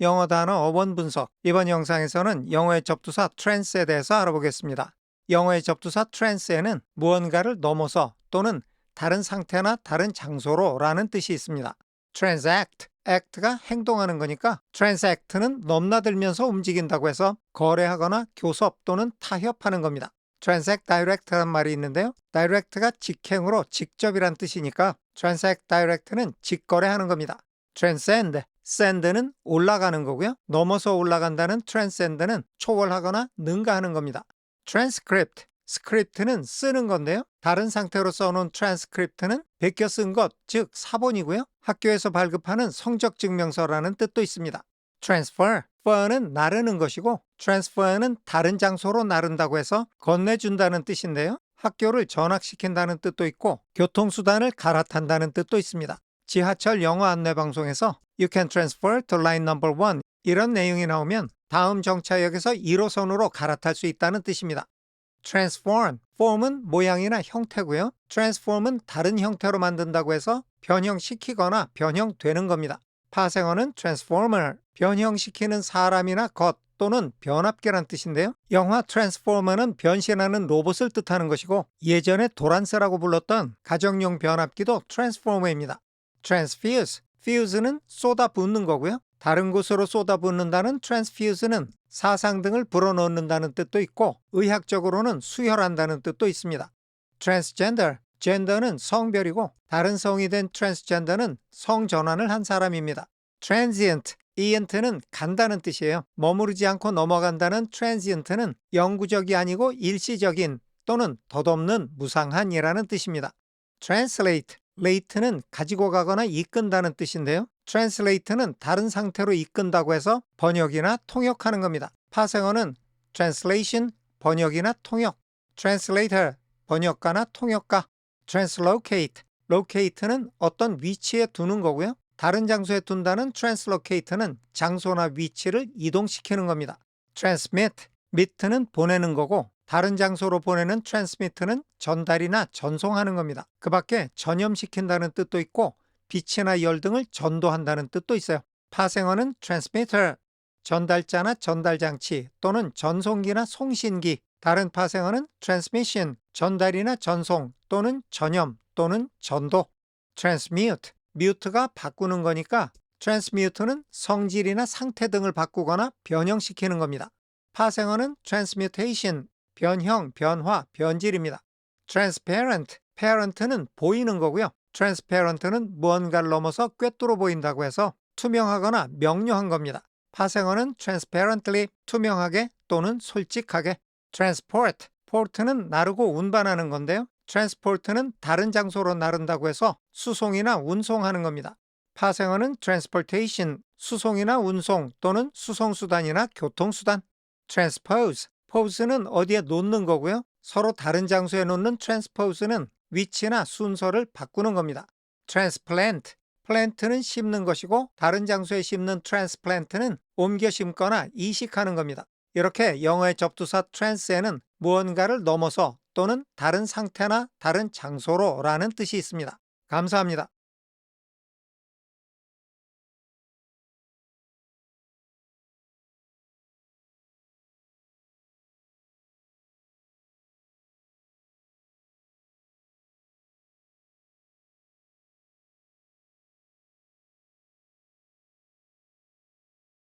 영어 단어 어원 분석. 이번 영상에서는 영어의 접두사 trans에 대해서 알아보겠습니다. 영어의 접두사 trans에는 무언가를 넘어서 또는 다른 상태나 다른 장소로 라는 뜻이 있습니다. transact, act가 행동하는 거니까 transact는 넘나들면서 움직인다고 해서 거래하거나 교섭 또는 타협하는 겁니다. transact direct란 말이 있는데요. direct가 직행으로 직접이란 뜻이니까 transact direct는 직거래하는 겁니다. transcend, send는 올라가는 거고요. 넘어서 올라간다는 transcend는 초월하거나 능가하는 겁니다. transcript, 스크립트는 쓰는 건데요. 다른 상태로 써놓은 transcript는 베껴 쓴 것, 즉 사본이고요. 학교에서 발급하는 성적 증명서라는 뜻도 있습니다. transfer, fer는 나르는 것이고 transfer는 다른 장소로 나른다고 해서 건네준다는 뜻인데요. 학교를 전학시킨다는 뜻도 있고 교통수단을 갈아탄다는 뜻도 있습니다. 지하철 영어 안내 방송에서 You can transfer to line number one 이런 내용이 나오면 다음 정차역에서 1호선으로 갈아탈 수 있다는 뜻입니다. transform, form은 모양이나 형태고요. transform은 다른 형태로 만든다고 해서 변형시키거나 변형되는 겁니다. 파생어는 transformer, 변형시키는 사람이나 것 또는 변압계란 뜻인데요. 영화 트랜스포머는 변신하는 로봇을 뜻하는 것이고 예전에 도란스라고 불렀던 가정용 변압기도 트랜스포머입니다. transfuse, fuse는 쏟아붓는 거고요. 다른 곳으로 쏟아붓는다는 transfuse는 사상 등을 불어넣는다는 뜻도 있고 의학적으로는 수혈한다는 뜻도 있습니다. transgender, gender는 성별이고 다른 성이 된 transgender는 성 전환을 한 사람입니다. transient, ient는 간다는 뜻이에요. 머무르지 않고 넘어간다는 transient는 영구적이 아니고 일시적인 또는 덧없는 무상한이라는 뜻입니다. translate, late는 가지고 가거나 이끈다는 뜻인데요. translate는 다른 상태로 이끈다고 해서 번역이나 통역하는 겁니다. 파생어는 translation, 번역이나 통역, translator, 번역가나 통역가, translocate, locate는 어떤 위치에 두는 거고요. 다른 장소에 둔다는 translocate는 장소나 위치를 이동시키는 겁니다. transmit, mit는 보내는 거고 다른 장소로 보내는 transmit는 전달이나 전송하는 겁니다. 그 밖에 전염시킨다는 뜻도 있고 빛이나 열 등을 전도한다는 뜻도 있어요. 파생어는 transmitter, 전달자나 전달장치 또는 전송기나 송신기, 다른 파생어는 transmission, 전달이나 전송 또는 전염 또는 전도, transmute, mute가 바꾸는 거니까 transmute는 성질이나 상태 등을 바꾸거나 변형시키는 겁니다. 파생어는 transmutation, 변형, 변화, 변질입니다. transparent, parent는 보이는 거고요. transparent는 무언가를 넘어서 꿰뚫어 보인다고 해서 투명하거나 명료한 겁니다. 파생어는 transparently, 투명하게 또는 솔직하게. transport, port는 나르고 운반하는 건데요. transport는 다른 장소로 나른다고 해서 수송이나 운송하는 겁니다. 파생어는 transportation, 수송이나 운송 또는 수송수단이나 교통수단. transpose, pose는 어디에 놓는 거고요. 서로 다른 장소에 놓는 transpose는 위치나 순서를 바꾸는 겁니다. transplant, plant는 심는 것이고 다른 장소에 심는 transplant는 옮겨 심거나 이식하는 겁니다. 이렇게 영어의 접두사 trans에는 무언가를 넘어서 또는 다른 상태나 다른 장소로 라는 뜻이 있습니다. 감사합니다.